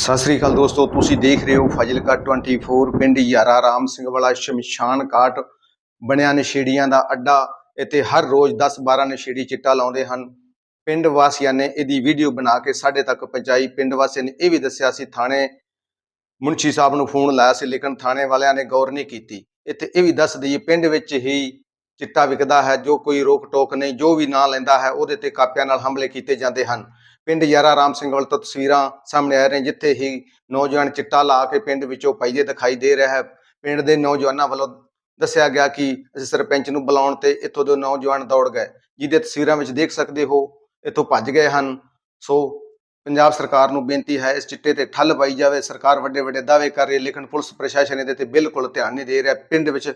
ਸਤਿ ਸ੍ਰੀ ਅਕਾਲ ਦੋਸਤੋ, ਤੁਸੀਂ ਦੇਖ ਰਹੇ ਹੋ ਫਜ਼ਿਲਕਾ 24 ਪਿੰਡ ਯਾਰਾ ਰਾਮ ਸਿੰਘ ਵਾਲਾ, ਸ਼ਮਸ਼ਾਨ ਘਾਟ, ਬਣਿਆ ਨਸ਼ੇੜੀਆਂ ਦਾ ਅੱਡਾ। ਇੱਥੇ ਹਰ ਰੋਜ਼ 10-12 ਨਸ਼ੇੜੀ ਚਿੱਟਾ ਲਾਉਂਦੇ ਹਨ। ਪਿੰਡ ਵਾਸੀਆਂ ਨੇ ਇਹਦੀ ਵੀਡੀਓ ਬਣਾ ਕੇ ਸਾਡੇ ਤੱਕ ਪਹੁੰਚਾਈ। ਪਿੰਡ ਵਾਸੀਆਂ ਨੇ ਇਹ ਵੀ ਦੱਸਿਆ ਸੀ, ਥਾਣੇ ਮੁਨਸ਼ੀ ਸਾਹਿਬ ਨੂੰ ਫੋਨ ਲਾਇਆ ਸੀ, ਲੇਕਿਨ ਥਾਣੇ ਵਾਲਿਆਂ ਨੇ ਗੌਰ ਨਹੀਂ ਕੀਤੀ। ਇੱਥੇ ਇਹ ਵੀ ਦੱਸ ਦਈਏ, ਪਿੰਡ ਵਿੱਚ ਹੀ ਚਿੱਟਾ ਵਿਕਦਾ ਹੈ, ਜੋ ਕੋਈ ਰੋਕ ਟੋਕ ਨਹੀਂ, ਜੋ ਵੀ ਨਾਂ ਲੈਂਦਾ ਹੈ, ਉਹਦੇ ਤੇ ਕਾਪਿਆਂ ਨਾਲ ਹਮਲੇ ਕੀਤੇ ਜਾਂਦੇ ਹਨ। ਪਿੰਡ ਯਾਰਾ ਰਾਮ ਸਿੰਘ ਵੱਲ ਤੋਂ ਤਸਵੀਰਾਂ ਸਾਹਮਣੇ ਆ ਰਹੀਆਂ, ਜਿੱਥੇ ਹੀ ਨੌਜਵਾਨ ਚਿੱਟਾ ਲਾ ਕੇ ਪਿੰਡ ਵਿੱਚੋਂ ਭੱਜਦੇ ਦਿਖਾਈ ਦੇ ਰਿਹਾ ਹੈ। ਪਿੰਡ ਦੇ ਨੌਜਵਾਨਾਂ ਵੱਲੋਂ ਦੱਸਿਆ ਗਿਆ ਕਿ ਅਸੀਂ ਸਰਪੰਚ ਨੂੰ ਬੁਲਾਉਣ ਤੇ ਇੱਥੋਂ ਦੇ ਨੌਜਵਾਨ ਦੌੜ ਗਏ, ਜਿਹਦੇ ਤਸਵੀਰਾਂ ਵਿੱਚ ਦੇਖ ਸਕਦੇ ਹੋ, ਇੱਥੋਂ ਭੱਜ ਗਏ ਹਨ। ਸੋ ਪੰਜਾਬ ਸਰਕਾਰ ਨੂੰ ਬੇਨਤੀ ਹੈ, ਇਸ ਚਿੱਟੇ ਤੇ ਠੱਲ ਪਾਈ ਜਾਵੇ। ਸਰਕਾਰ ਵੱਡੇ ਵੱਡੇ ਦਾਅਵੇ ਕਰ ਰਹੀ ਹੈ, ਲੇਕਿਨ ਪੁਲਿਸ ਪ੍ਰਸ਼ਾਸਨ ਇਹਦੇ ਤੇ ਬਿਲਕੁਲ ਧਿਆਨ ਨਹੀਂ ਦੇ ਰਿਹਾ। ਪਿੰਡ ਵਿੱਚ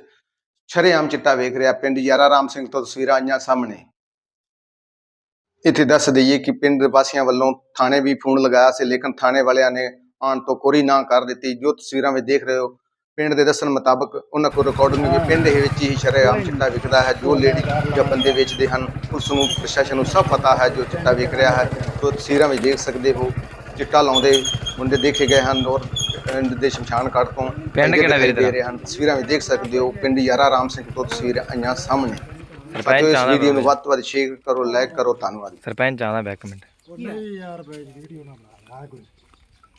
ਛਰੇਆਮ ਚਿੱਟਾ ਵੇਖ ਰਿਹਾ, ਪਿੰਡ ਯਾਰਾ ਰਾਮ ਸਿੰਘ ਤੋਂ ਤਸਵੀਰਾਂ ਆਈਆਂ ਸਾਹਮਣੇ। ਇੱਥੇ ਦੱਸ ਦਈਏ ਕਿ ਪਿੰਡ ਵਾਸੀਆਂ ਵੱਲੋਂ ਥਾਣੇ ਵੀ ਫੋਨ ਲਗਾਇਆ ਸੀ ਲੇਕਿਨ ਥਾਣੇ ਵਾਲਿਆਂ ਨੇ ਆਉਣ ਤੋਂ ਕੋਰੀ ਨਾ ਕਰ ਦਿੱਤੀ। ਜੋ ਤਸਵੀਰਾਂ ਵਿੱਚ ਦੇਖ ਰਹੇ ਹੋ ਪਿੰਡ ਦੇ ਦੱਸਣ ਮੁਤਾਬਕ ਉਹਨਾਂ ਕੋਲ ਰਿਕਾਰਡਿੰਗ ਵੀ ਪਿੰਡ ਦੇ ਵਿੱਚ ਹੀ ਸ਼ਰੇਆਮ ਚਿੱਟਾ ਵਿਕਦਾ ਹੈ। ਜੋ ਲੇਡੀ ਜਾਂ ਬੰਦੇ ਵੇਚਦੇ ਹਨ ਉਸ ਨੂੰ ਪ੍ਰਸ਼ਾਸਨ ਨੂੰ ਸਭ ਪਤਾ ਹੈ ਜੋ ਚਿੱਟਾ ਵਿਕ ਰਿਹਾ ਹੈ। ਸੋ ਤਸਵੀਰਾਂ ਵਿੱਚ ਦੇਖ ਸਕਦੇ ਹੋ ਚਿੱਟਾ ਲਾਉਂਦੇ ਮੁੰਡੇ ਦੇਖੇ ਗਏ ਹਨ ਔਰ ਪਿੰਡ ਦੇ ਸ਼ਮਸ਼ਾਨ ਘਾਟ ਤੋਂ ਪਿੰਡ ਕਿਹੜਾ ਵੀਰੇ ਦੇ ਤੇਰਾ? ਰਹੇ ਹਨ। ਤਸਵੀਰਾਂ ਵਿੱਚ ਦੇਖ ਸਕਦੇ ਹੋ ਪਿੰਡ ਯਾਰਾ ਰਾਮ ਸਿੰਘ ਤੋਂ ਤਸਵੀਰਾਂ ਆਈਆਂ ਸਾਹਮਣੇ। ਸਰਪੰਚ ਇਸ ਵੀਡੀਓ ਨੂੰ। ਵੱਧ ਤੋਂ ਵੱਧ ਸ਼ੇਅਰ ਕਰੋ ਲਾਈਕ ਕਰੋ ਧੰਨਵਾਦ। ਸਰਪੰਚ ਆਉਂਦਾ ਬੈ ਇੱਕ ਮਿੰਟ। ਉਹ ਨਹੀਂ ਯਾਰ ਬਈ ਵੀਡੀਓ ਨਾ ਬਣਾ ਨਾ ਕੋਈ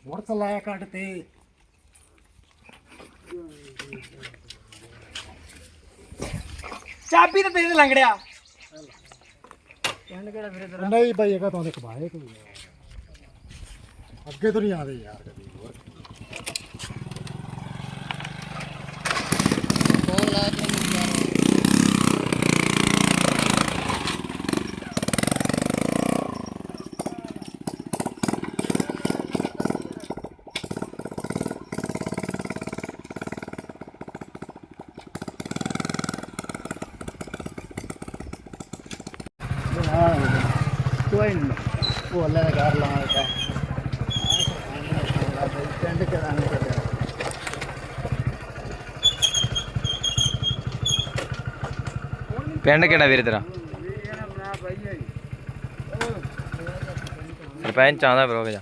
ਮੁਰਤ ਲਾਇਆ ਕੱਢ ਤੇ। ਚਾਬੀ ਤਾਂ ਦੇ ਲੰਗੜਿਆ ਨਹੀਂ ਬਈ ਇਹਦਾ ਤਾਂ ਦੇਖ ਬਾਏ ਕੋਈ। ਅੱਗੇ ਤੋਂ ਨਹੀਂ ਆਦੇ ਯਾਰ ਕਦੀ ਹੋਰ। ਕੋਈ ਨਹੀਂ ਉਹ ਅੱਲਾ ਦਾ ਘਰ ਲਾਉਣਾ ਹੈ ਪਿੰਡ ਕਰਾਣੇ ਤੇ ਪਿੰਡ ਕਿਹੜਾ ਵੀਰ ਤੇਰਾ? ਸਰਪੰਚ ਆਉਂਦਾ ਬਰੋ ਜਾ।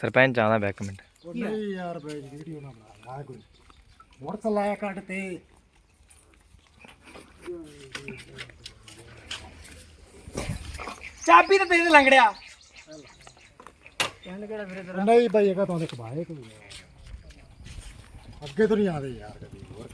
ਸਰਪੰਚ ਆਉਂਦਾ ਬੈ ਇੱਕ ਮਿੰਟ। ਨਹੀਂ ਯਾਰ ਬਈ ਵੀਡੀਓ ਨਾ ਬਣਾ ਕੋਈ ਮੁਰਤ ਲਾਇਆ ਕੱਢ ਤੇ ਚਾਬੀ ਤਾਂ ਦੇ ਦੇ ਲੰਗੜਿਆ। ਨਹੀਂ ਬਈ ਇਹਦਾ ਤਾਂ ਦੇਖ ਬਾਏ ਕੋਈ ਅੱਗੇ ਤੋਂ ਨਹੀਂ ਆਦੇ ਯਾਰ ਕਦੀ ਹੋਰ।